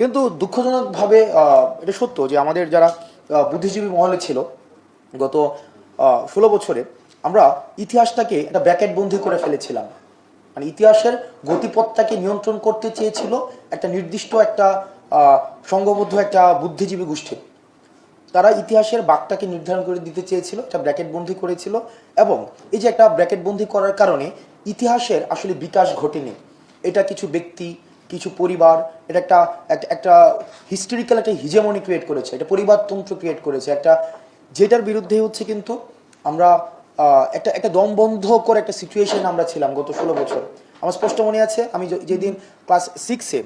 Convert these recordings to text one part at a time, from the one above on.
কিন্তু দুঃখজনকভাবে এটা সত্য যে আমাদের যারা বুদ্ধিজীবী মহলে ছিল, গত ষোলো বছরে, আমরা ইতিহাসটাকে একটা ব্র্যাকেট বন্দি করে ফেলেছিলাম। মানে ইতিহাসের গতিপথটাকে নিয়ন্ত্রণ করতে চেয়েছিল একটা নির্দিষ্ট একটা সংঘবদ্ধ একটা বুদ্ধিজীবী গোষ্ঠী। তারা ইতিহাসের বাঘটাকে নির্ধারণ করে দিতে চেয়েছিল, একটা ব্র্যাকেট বন্দি করেছিল এবং এই যে একটা ব্র্যাকেট বন্দি করার কারণে ইতিহাসের আসলে বিকাশ ঘটেনি। এটা কিছু ব্যক্তি কিছু পরিবার, এটা একটা, একটা- হিস্টোরিক্যাল একটা হিজেমনি ক্রিয়েট করেছে, এটা পরিবারতন্ত্র ক্রিয়েট করেছে, একটা, যেটার বিরুদ্ধে হচ্ছে কিন্তু আমরা একটা একটা দমবন্ধ করে একটা সিচুয়েশন আমরা ছিলাম গত ষোলো বছর। আমার স্পষ্ট মনে আছে, আমি যেদিন ক্লাস সিক্সে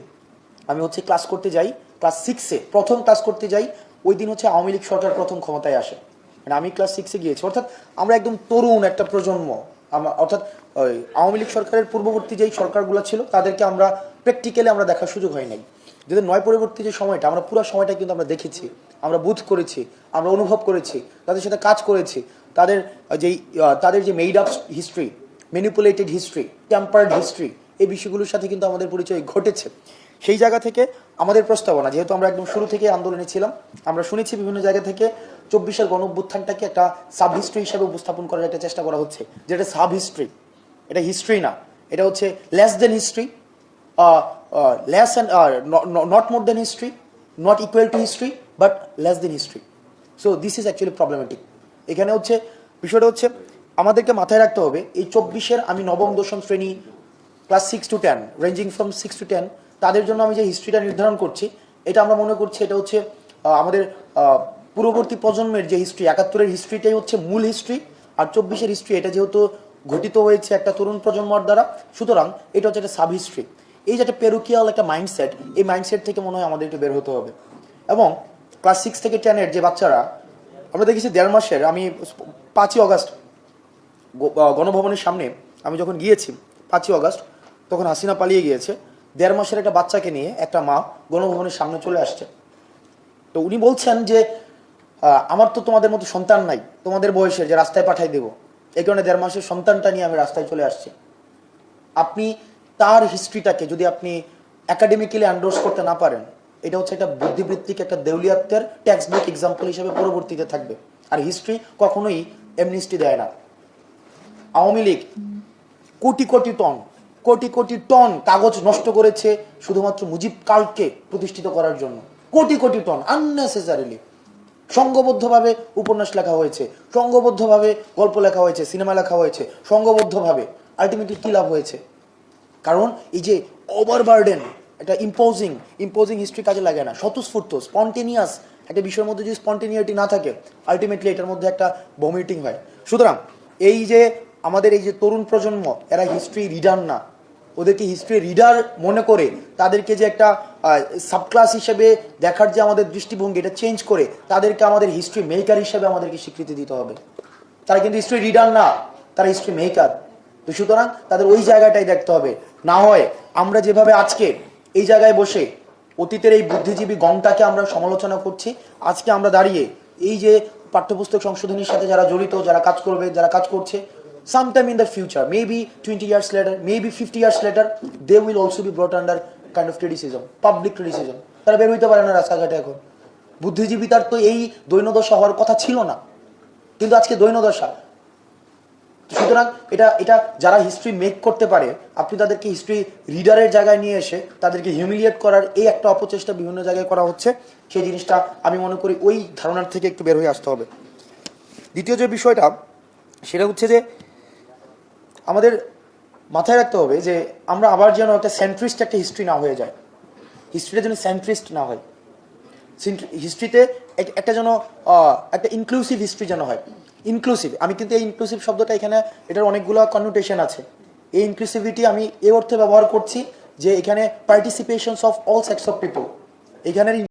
আমি হচ্ছে ক্লাস করতে যাই ক্লাস সিক্সে প্রথম ক্লাস করতে যাই, ওই দিন হচ্ছে আওয়ামী লীগ সরকার প্রথম ক্ষমতায় আসে। মানে আমি ক্লাস সিক্সে গিয়েছি, অর্থাৎ আমরা একদম তরুণ একটা প্রজন্ম অর্থাৎ আওয়ামী লীগ সরকারের পূর্ববর্তী যেই সরকারগুলো ছিল, তাদেরকে আমরা প্র্যাকটিক্যালি আমরা দেখার সুযোগ হয় নাই। যদি নয় পরবর্তী যে সময়টা, আমরা পুরো সময়টা কিন্তু আমরা দেখেছি, আমরা বুঝ করেছি, আমরা অনুভব করেছি, তাদের সাথে কাজ করেছি, তাদের যেই তাদের যে made up history manipulated history tampered history এই বিষয়গুলোর সাথে কিন্তু আমাদের পরিচয় ঘটেছে। সেই জায়গা থেকে আমাদের প্রস্তাবনা, যেহেতু আমরা একদম শুরু থেকে আন্দোলনে ছিলাম, আমরা শুনেছি বিভিন্ন জায়গা থেকে চব্বিশের গণ অভ্যুত্থানটাকে একটা সাব হিস্ট্রি হিসাবে উপস্থাপন করার একটা চেষ্টা করা হচ্ছে, যেটা সাব হিস্ট্রি এটা হিস্ট্রি না, এটা হচ্ছে less than history less and not more than history not equal to history but less than history so this is actually problematic এখানে হচ্ছে, বিষয়টা হচ্ছে, আমাদেরকে মাথায় রাখতে হবে, এই চব্বিশের আমি নবম, দশম শ্রেণি class six to ten ranging from six to ten তাদের জন্য আমি যে হিস্ট্রিটা নির্ধারণ করছি, এটা আমরা মনে করছি এটা হচ্ছে আমাদের পূর্ববর্তী প্রজন্মের যে হিস্ট্রি একাত্তরের হিস্ট্রিটাই হচ্ছে মূল হিস্ট্রি আর চব্বিশের হিস্ট্রি এটা যেহেতু ঘটিত হয়েছে একটা তরুণ প্রজন্মর দ্বারা, সুতরাং এটা হচ্ছে একটা সাব হিস্ট্রি এই যে একটা পেরুকিয়াল একটা মাইন্ডসেট এই মাইন্ডসেট থেকে মনে হয় আমাদের একটু বের হতে হবে। এবং ক্লাস সিক্স থেকে টেনের যে বাচ্চারা, আমরা দেখেছি দেড় মাসের, আমি পাঁচই অগাস্ট গণভবনের সামনে আমি যখন গিয়েছি, পাঁচই অগস্ট তখন হাসিনা পালিয়ে গিয়েছে। দেড় মাসের একটা বাচ্চাকে নিয়ে একটা মা গণভবনের সামনে চলে আসছে। তো উনি বলছেন যে আমার তো তোমাদের মতো সন্তান নাই, তোমাদের বয়সের যে রাস্তায় পাঠাই দেবো। এই কারণে দেড় মাসের সন্তানটা নিয়ে আমি রাস্তায় চলে আসছি। আপনি তার হিস্ট্রিটাকে যদি আপনি একাডেমিক্যালি আন্ডোর্স করতে না পারেন, এটা হচ্ছে একটা বুদ্ধিবৃত্তিক, একটা দেউলিয়াত্বের টেক্সট বুক এক্সাম্পল হিসেবে পরবর্তীতে থাকবে। আর হিস্ট্রি কখনোই এমনিস্টি দেয় না। আওয়ামী লীগ কোটি কোটি টন, কোটি কোটি টন কাগজ নষ্ট করেছে শুধুমাত্র মুজিব কালকে প্রতিষ্ঠিত করার জন্য। কোটি কোটি টন আননেসেসারিলি সংঘবদ্ধভাবে উপন্যাস লেখা হয়েছে, সংঘবদ্ধভাবে গল্প লেখা হয়েছে, সিনেমা লেখা হয়েছে, সংঘবদ্ধভাবে। আলটিমেটলি কী লাভ হয়েছে? কারণ এই যে ওভারবার্ডেন একটা ইম্পোজিং ইম্পোজিং হিস্ট্রি কাজে লাগে না। স্বতঃস্ফূর্ত স্পন্টেনিয়াস একটা বিষয়ের মধ্যে যদি স্পন্টেনিয়াটি না থাকে আলটিমেটলি এটার মধ্যে একটা ভমিটিং হয়। সুতরাং এই যে আমাদের এই যে তরুণ প্রজন্ম, এরা হিস্ট্রি রিডার না। ওদেরকে হিস্ট্রি রিডার মনে করে, তাদেরকে যে একটা সাবক্লাস হিসেবে দেখার যে আমাদের দৃষ্টিভঙ্গি, এটা চেঞ্জ করে, তাদেরকে আমাদের হিস্ট্রি মেকার হিসেবে আমাদেরকে স্বীকৃতি দিতে হবে। তারা কিন্তু হিস্ট্রি রিডার না, তারা হিস্ট্রি মেকার তো সুতরাং তাদের ওই জায়গাটাই দেখতে হবে। না হয় আমরা যেভাবে আজকে এই জায়গায় বসে অতীতের এই বুদ্ধিজীবী গণটাকে আমরা সমালোচনা করছি, আজকে আমরা দাঁড়িয়ে এই যে পাঠ্যপুস্তক সংশোধনীর সাথে যারা জড়িত, যারা কাজ করবে, যারা কাজ করছে sometime sometime in the future, maybe 20 years later, maybe 50 years later, they will also be brought under kind of criticism, public criticism তারা বের হইতে পারে না রাস্তাঘাটে এখন। বুদ্ধিজীবী তার তো এই দৈনদশা হওয়ার কথা ছিল না। কিন্তু আজকে দৈনদশা সুতরাং এটা এটা যারা হিস্ট্রি মেক করতে পারে, আপনি তাদেরকে হিস্ট্রি রিডারের জায়গায় নিয়ে এসে তাদেরকে হিউমিলিয়েট করার এই একটা অপচেষ্টা বিভিন্ন জায়গায় করা হচ্ছে, সেই জিনিসটা আমি মনে করি ওই ধারণার থেকে একটু বের হয়ে আসতে হবে। দ্বিতীয় যে বিষয়টা, সেটা হচ্ছে যে আমাদের মাথায় রাখতে হবে যে আমরা আবার যেন একটা সেন্ট্রিস্ট একটা হিস্ট্রি না হয়ে যায় হিস্ট্রিটা যেন সেন্ট্রিস্ট না হয়। হিস্ট্রিতে একটা যেন একটা ইনক্লুসিভ হিস্ট্রি যেন হয়। ইনক্লুসিভ আমি কিন্তু এই ইনক্লুসিভ শব্দটা এখানে, এটার অনেকগুলো কননোটেশন আছে। এই ইনক্লুসিভিটি আমি এ অর্থে ব্যবহার করছি যে এখানে participations of all sex of people এখানের